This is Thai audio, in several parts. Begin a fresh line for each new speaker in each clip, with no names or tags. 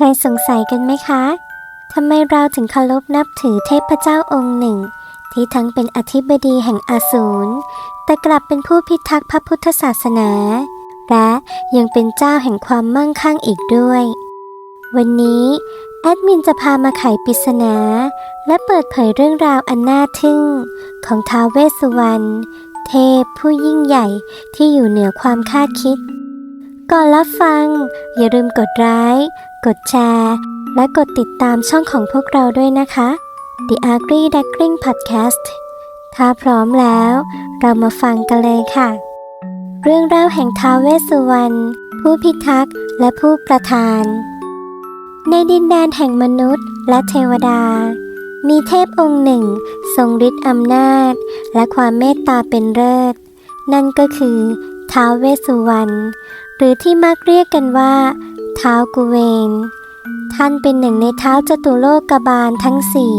คยสงสัยกันไหมคะทำไมเราถึงเคารพนับถือเทพเจ้าองค์หนึ่ง ที่ทั้งเป็นอธิบดีแห่งอาสูรแต่กลับเป็นผู้พิทักษ์พระพุทธศาสนา และยังเป็นเจ้าแห่งความมั่งคั่งอีกด้วย วันนี้แอดมินจะพามาไขปริศนา และเปิดเผยเรื่องราวอันน่าทึ่ง ของท้าวเวสสุวรรณเทพผู้ยิ่งใหญ่ที่อยู่เหนือความคาดคิด ก่อนรับฟัง อย่าลืมกดไลค์กดแชร์ และกดติดตามช่องของพวกเราด้วยนะคะ The Ugly Duckling Podcast ถ้าพร้อมแล้ว เรามาฟังกันเลยค่ะ เรื่องเล่าแห่งท้าวเวสสุวรรณผู้พิทักษ์และผู้ประทาน ในดินแดนแห่งมนุษย์และเทวดา มีเทพองค์หนึ่ง ทรงฤทธิ์อำนาจ และความเมตตาเป็นเลิศนั่นก็คือ ท้าวเวสสุวรรณหรือที่มักเรียกกันว่าท้าวกุเวน ท่านเป็นหนึ่งในเท้าจตุโลกบาลทั้งสี่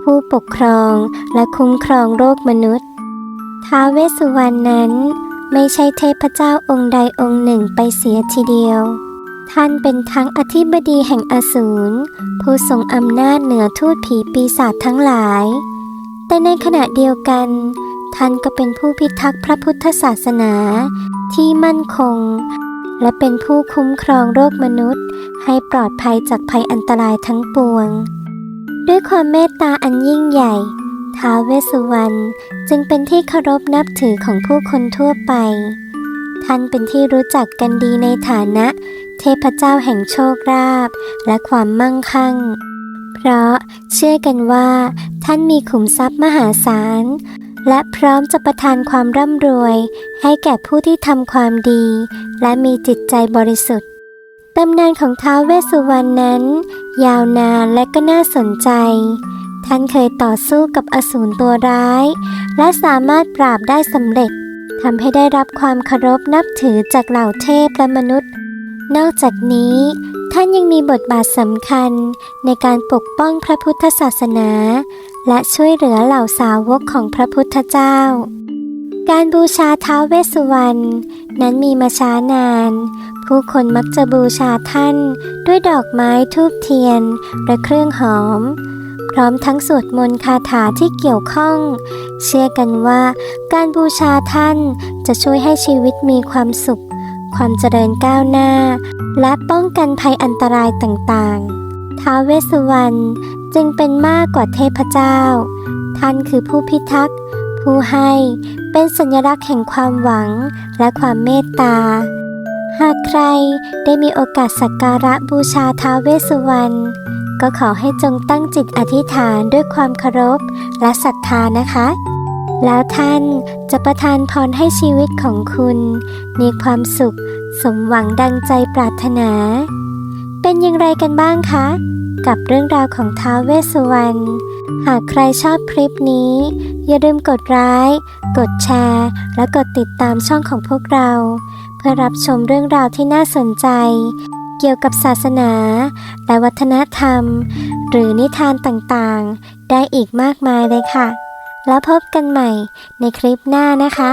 ผู้ปกครองและคุ้มครองโลกมนุษย์ ท้าวเวสสุวรรณนั้นไม่ใช่เทพเจ้าองค์ใดองค์หนึ่งไปเสียทีเดียว ท่านเป็นทั้งอธิบดีแห่งอสูรผู้ทรงอำนาจเหนือทูตผีปีศาจทั้งหลาย แต่ในขณะเดียวกัน ท่านก็เป็นผู้พิทักษ์พระพุทธศาสนาที่มั่นคง และเป็นผู้คุ้มครองโลกมนุษย์ ให้ปลอดภัยจากภัยอันตรายทั้งปวง ด้วยความเมตตาอันยิ่งใหญ่ท้าวเวสสุวรรณจึงเป็นที่เคารพนับถือของผู้คนทั่วไป ท่านเป็นที่รู้จักกันดีในฐานะ เทพเจ้าแห่งโชคลาภและความมั่งคั่ง เพราะเชื่อกันว่า ท่านมีขุมทรัพย์มหาศาล และพร้อมจะประทานความร่ำรวย ให้แก่ผู้ที่ทำความดี และมีจิตใจบริสุทธิ์ตำนานของท้าวเวสสุวรรณนั้น ยาวนานและก็น่าสนใจ ท่านเคยต่อสู้กับอสูรตัวร้าย และสามารถปราบได้สำเร็จทำให้ได้รับความเคารพนับถือจากเหล่าเทพและมนุษย์ นอกจากนี้ ท่านยังมีบทบาทสำคัญในการปกป้องพระพุทธศาสนา และช่วยเหลือเหล่าสาวกของพระพุทธเจ้า การบูชาท้าวเวสสุวรรณนั้นมีมาช้านาน ผู้คนมักจะบูชาท่านด้วยดอกไม้ทูบเทียน และเครื่องหอม พร้อมทั้งสวดมนต์คาถาที่เกี่ยวข้อง เชื่อกันว่า การบูชาท่านจะช่วยให้ชีวิตมีความสุข ความเจริญก้าวหน้า และป้องกันภัยอันตรายต่างๆท้าวเวสสุวรรณ จึงเป็นมากกว่าเทพเจ้า ท่านคือผู้พิทักษ์ ผู้ให้เป็นสัญลักษณ์แห่งความหวังและความเมตตา หากใครได้มีโอกาสสักการะบูชาท้าวเวสสุวรรณก็ขอให้จงตั้งจิตอธิษฐานด้วยความเคารพและศรัทธานะคะ แล้วท่านจะประทานพรให้ชีวิตของคุณ มีความสุขสมหวังดังใจปรารถนา เป็นอย่างไรกันบ้างคะ กับเรื่องราวของท้าวเวสสุวรรณ หากใครชอบคลิปนี้ อย่าลืมกดไลค์กดแชร์ และกดติดตามช่องของพวกเรา เพื่อรับชมเรื่องราวที่น่าสนใจ เกี่ยวกับศาสนา และวัฒนธรรม หรือนิทานต่างๆ ได้อีกมากมายเลยค่ะ แล้วพบกันใหม่ในคลิปหน้านะคะ